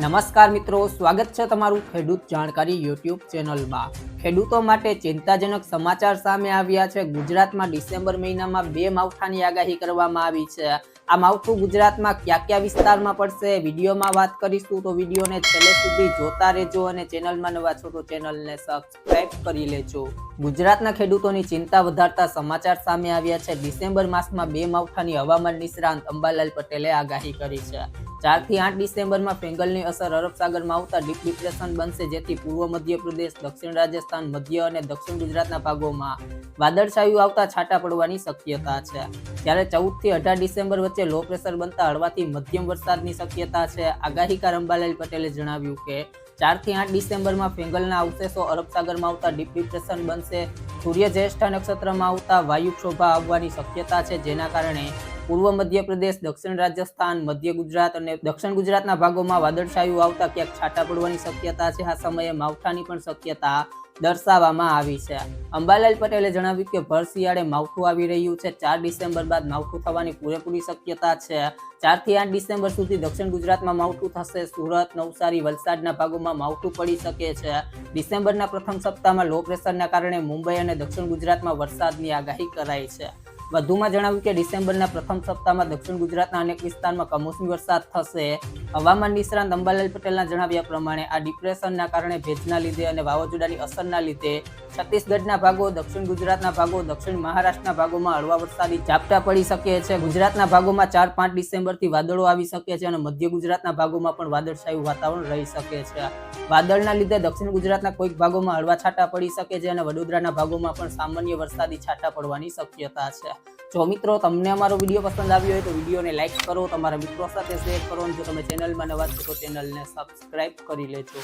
નમસ્કાર મિત્રો, સ્વાગત છે તમારું ખેડૂત જાણકારી યુટ્યુબ ચેનલમાં. ખેડૂતો માટે ચિંતાજનક સમાચાર સામે આવ્યા છે. ગુજરાતમાં ડિસેમ્બર મહિનામાં બે માવઠાની આગાહી કરવામાં આવી છે. આ માવઠું ગુજરાતમાં કયા કયા વિસ્તારમાં પડશે વિડીયોમાં વાત કરીશું. તો વિડીયોને છેલ્લે સુધી જોતા રહેજો અને ચેનલમાં નવા છો તો ચેનલને સબસ્ક્રાઈબ કરી લેજો. ગુજરાતના ખેડૂતોની ચિંતા વધારતા સમાચાર સામે આવ્યા છે. ડિસેમ્બર માસમાં બે માવઠાની હવામાન નિષ્ણાંત અંબાલાલ પટેલે આગાહી કરી છે. ચારથી આઠ ડિસેમ્બરમાં ફેંગલની અસર અરબ સાગરમાં આવતા ડીપ ડિપ્રેશન બનશે, જેથી પૂર્વ મધ્યપ્રદેશ દક્ષિણ રાજસ્થાન, મધ્ય અને દક્ષિણ ગુજરાતના ભાગોમાં વાદળછાયું આવતા છાંટા પડવાની શક્યતા છે. જ્યારે ચૌદથી અઢાર ડિસેમ્બર વચ્ચે લો પ્રેશર બનતા હળવાથી મધ્યમ વરસાદની શક્યતા છે. આગાહીકાર અંબાલાલ પટેલે જણાવ્યું કે ચારથી આઠ ડિસેમ્બરમાં ફેંગલના અવશેષો અરબ સાગરમાં આવતા ડીપ ડિપ્રેશન બનશે. સૂર્ય જ્યેષ્ઠ નક્ષત્રમાં આવતા વાયુ ક્ષોભા આવવાની શક્યતા છે, જેના કારણે પૂર્વ મધ્યપ્રદેશ, દક્ષિણ રાજસ્થાન, મધ્ય ગુજરાત અને દક્ષિણ ગુજરાતના ભાગોમાં વાદળછાયું આવતા ક્યાંક છાંટા પડવાની શક્યતા છે. આ સમયે માવઠાની પણ શક્યતા દર્શાવવામાં આવી છે. અંબાલાલ પટેલે જણાવ્યું કે ભર શિયાળે માવઠું આવી રહ્યું છે. ચાર ડિસેમ્બર બાદ માવઠું થવાની પૂરેપૂરી શક્યતા છે. ચારથી આઠ ડિસેમ્બર સુધી દક્ષિણ ગુજરાતમાં માવઠું થશે. સુરત, નવસારી, વલસાડના ભાગોમાં માવઠું પડી શકે છે. ડિસેમ્બરના પ્રથમ સપ્તાહમાં લો પ્રેશરના કારણે મુંબઈ અને દક્ષિણ ગુજરાતમાં વરસાદની આગાહી કરાઈ છે. વધુમાં જણાવ્યું કે ડિસેમ્બરના પ્રથમ સપ્તાહમાં દક્ષિણ ગુજરાતના અનેક વિસ્તારમાં કમોસમી વરસાદ થશે. હવામાન નિષ્ણાંત અંબાલાલ પટેલના જણાવ્યા પ્રમાણે આ ડિપ્રેશનના કારણે ભેજના લીધે અને વાવાઝોડાની અસરના લીધે છત્તીસગઢના ભાગો, દક્ષિણ ગુજરાતના ભાગો, દક્ષિણ મહારાષ્ટ્રના ભાગોમાં હળવા વરસાદી ઝાપટા પડી શકે છે. ગુજરાતના ભાગોમાં ચાર પાંચ ડિસેમ્બરથી વાદળો આવી શકે છે અને મધ્ય ગુજરાતના ભાગોમાં પણ વાદળછાયું વાતાવરણ રહી શકે છે. વાદળના લીધે દક્ષિણ ગુજરાતના કોઈક ભાગોમાં હળવા છાંટા પડી શકે છે અને વડોદરાના ભાગોમાં પણ સામાન્ય વરસાદી છાંટા પડવાની શક્યતા છે. જો મિત્રો તમને અમારો વીડિયો પસંદ આવ્યો હોય તો વિડીયોને લાઇક કરો, તમારા મિત્રો સાથે શેર કરો જો તમે ચેનલમાં નવા છો તો ચેનલને સબસ્ક્રાઇબ કરી લેજો.